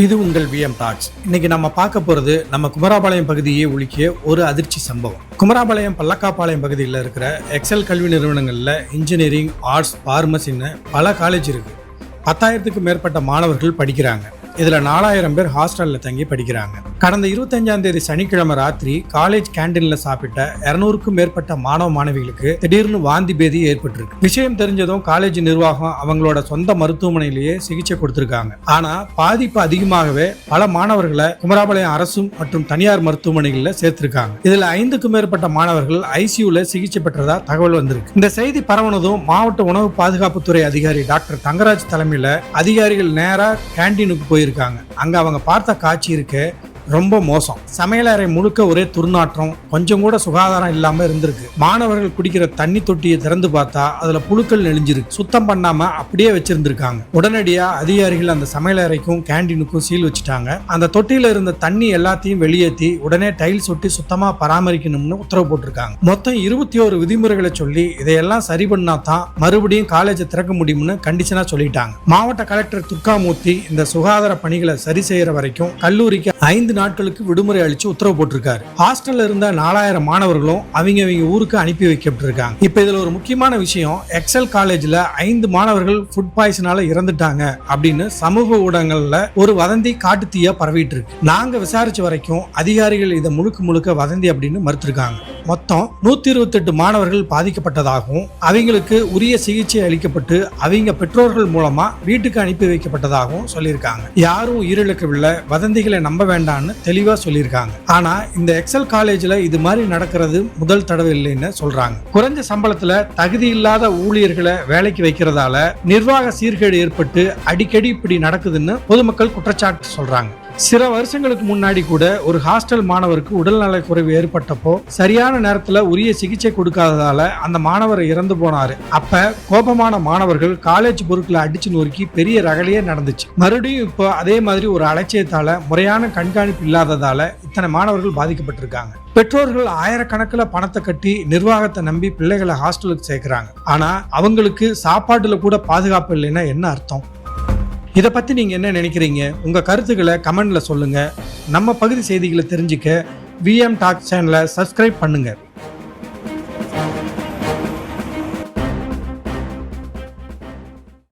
இது உங்கள் VM tax இன்னைக்கு நம்ம பார்க்க போறது நம்ம குமராபாளையம் பகுதியை ஒழிக்கிய ஒரு அதிர்ச்சி சம்பவம். குமராபாளையம் பல்லக்காப்பாளையம் பகுதியில் இருக்கிற எக்ஸல் கல்வி நிறுவனங்களில் இன்ஜினியரிங் ஆர்ட்ஸ் பார்மசின்னு பல காலேஜ் இருக்கு. பத்தாயிரத்துக்கு மேற்பட்ட மாணவர்கள் படிக்கிறாங்க. இதில் நாலாயிரம் பேர் ஹாஸ்டலில் தங்கி படிக்கிறாங்க. கடந்த இருபத்தஞ்சாம் தேதி சனிக்கிழமை ராத்திரி காலேஜ் கேண்டீன்ல சாப்பிட்ட இருநூறுக்கும் மேற்பட்ட மாணவ மாணவிகளுக்கு திடீர்னு வாந்தி பேதி ஏற்பட்டிருக்கு. விஷயம் தெரிஞ்சதும் காலேஜ் நிர்வாகம் அவங்களோட சொந்த மருத்துவமனையிலேயே சிகிச்சை கொடுத்திருக்காங்க. ஆனா பாதிப்பு அதிகமாகவே பல மாணவர்களை குமராபாளையம் அரசும் மற்றும் தனியார் மருத்துவமனைகளில் சேர்த்திருக்காங்க. இதுல ஐந்துக்கும் மேற்பட்ட மாணவர்கள் ஐசியூல சிகிச்சை பெற்றதா தகவல் வந்திருக்கு. இந்த செய்தி பரவனதும் மாவட்ட உணவு பாதுகாப்புத்துறை அதிகாரி டாக்டர் தங்கராஜ் தலைமையில அதிகாரிகள் நேரா கேண்டீனுக்கு போயிருக்காங்க. அங்க அவங்க பார்த்த காட்சி இருக்கு ரொம்ப மோசம். சமையலறை முழுக்க ஒரே துர்நாற்றம் கொஞ்சம் கூட சுகாதாரம் இல்லாம இருந்திருக்கு. மாணவர்கள் குடிக்கிற தண்ணி தொட்டியை திறந்து பார்த்தா அதுல புழுக்கள் நெளிஞ்சிருக்கு. சுத்தம் பண்ணாம அப்படியே வச்சிருந்திருக்காங்க. உடனடியா அதிகாரிகள் அந்த சமையலறைக்கும் கேண்டீனுக்கும் சீல் வச்சுட்டாங்க. அந்த தொட்டியில இருந்த தண்ணி எல்லாத்தையும் வெளியேற்றி உடனே டைல்ஸ் ஒட்டி சுத்தமா பராமரிக்கணும்னு உத்தரவு போட்டிருக்காங்க. மொத்தம் இருபத்தி ஒரு விதிமுறைகளை சொல்லி இதையெல்லாம் சரி பண்ணா தான் மறுபடியும் காலேஜை திறக்க முடியும்னு கண்டிஷனா சொல்லிட்டாங்க. மாவட்ட கலெக்டர் துர்காமூர்த்தி இந்த சுகாதார பணிகளை சரி செய்யற வரைக்கும் கல்லூரிக்கு ஐந்து நாட்களுக்கு விடுமுறை அளிச்சு உத்தரவு போட்டிருக்காரு. ஹாஸ்டல்ல இருந்த நாலாயிரம் மாணவர்களும் அவங்க அவங்க ஊருக்கு அனுப்பி வைக்கப்பட்டிருக்காங்க. இப்ப இதுல ஒரு முக்கியமான விஷயம் எக்ஸல் காலேஜ்ல ஐந்து மாணவர்கள் ஃபுட் பாய்சனால இறந்துட்டாங்க அப்படின்னு சமூக ஊடகங்கள்ல ஒரு வதந்தி காட்டுத்தீயா பரவிட்டு இருக்கு. நாங்க விசாரிச்ச வரைக்கும் அதிகாரிகள் இதை முழுக்க முழுக்க வதந்தி அப்படின்னு மறுத்திருக்காங்க. மொத்தம் நூத்தி இருபத்தெட்டு மாணவர்கள் பாதிக்கப்பட்டதாகவும் அவங்களுக்கு உரிய சிகிச்சை அளிக்கப்பட்டு அவங்க பெற்றோர்கள் மூலமா வீட்டுக்கு அனுப்பி வைக்கப்பட்டதாகவும் சொல்லியிருக்காங்க. யாரும் உயிரிழக்கவில்லை வதந்திகளை நம்ப வேண்டாம்னு தெளிவா சொல்லியிருக்காங்க. ஆனா இந்த எக்ஸல் காலேஜ்ல இது மாதிரி நடக்கிறது முதல் தடவை இல்லைன்னு சொல்றாங்க. குறைஞ்ச சம்பளத்துல தகுதி இல்லாத ஊழியர்களை வேலைக்கு வைக்கிறதால நிர்வாக சீர்கேடு ஏற்பட்டு அடிக்கடி இப்படி நடக்குதுன்னு பொதுமக்கள் குற்றச்சாட்டு சொல்றாங்க. சில வருஷங்களுக்கு முன்னாடி கூட ஒரு ஹாஸ்டல் மாணவருக்கு உடல்நலக் குறைவு ஏற்பட்டப்போ சரியான நேரத்துல உரிய சிகிச்சை கொடுக்காததால அந்த மாணவர் இறந்து போனாரு. அப்ப கோபமான மாணவர்கள் காலேஜ் பொருட்களை அடிச்சு நொறுக்கி பெரிய ரகலையே நடந்துச்சு. மறுபடியும் இப்போ அதே மாதிரி ஒரு அலட்சியத்தால முறையான கண்காணிப்பு இல்லாததால இத்தனை மாணவர்கள் பாதிக்கப்பட்டிருக்காங்க. பெற்றோர்கள் ஆயிரக்கணக்கில் பணத்தை கட்டி நிர்வாகத்தை நம்பி பிள்ளைகளை ஹாஸ்டலுக்கு சேர்க்கிறாங்க. ஆனா அவங்களுக்கு சாப்பாட்டுல கூட பாதுகாப்பு இல்லைன்னா என்ன அர்த்தம்? இதை பற்றி நீங்கள் என்ன நினைக்கிறீங்க? உங்கள் கருத்துக்களை கமெண்டில் சொல்லுங்கள் நம்ம பகுதி செய்திகளை தெரிஞ்சுக்க விஎம் டாக் சேனலை சப்ஸ்கிரைப் பண்ணுங்கள்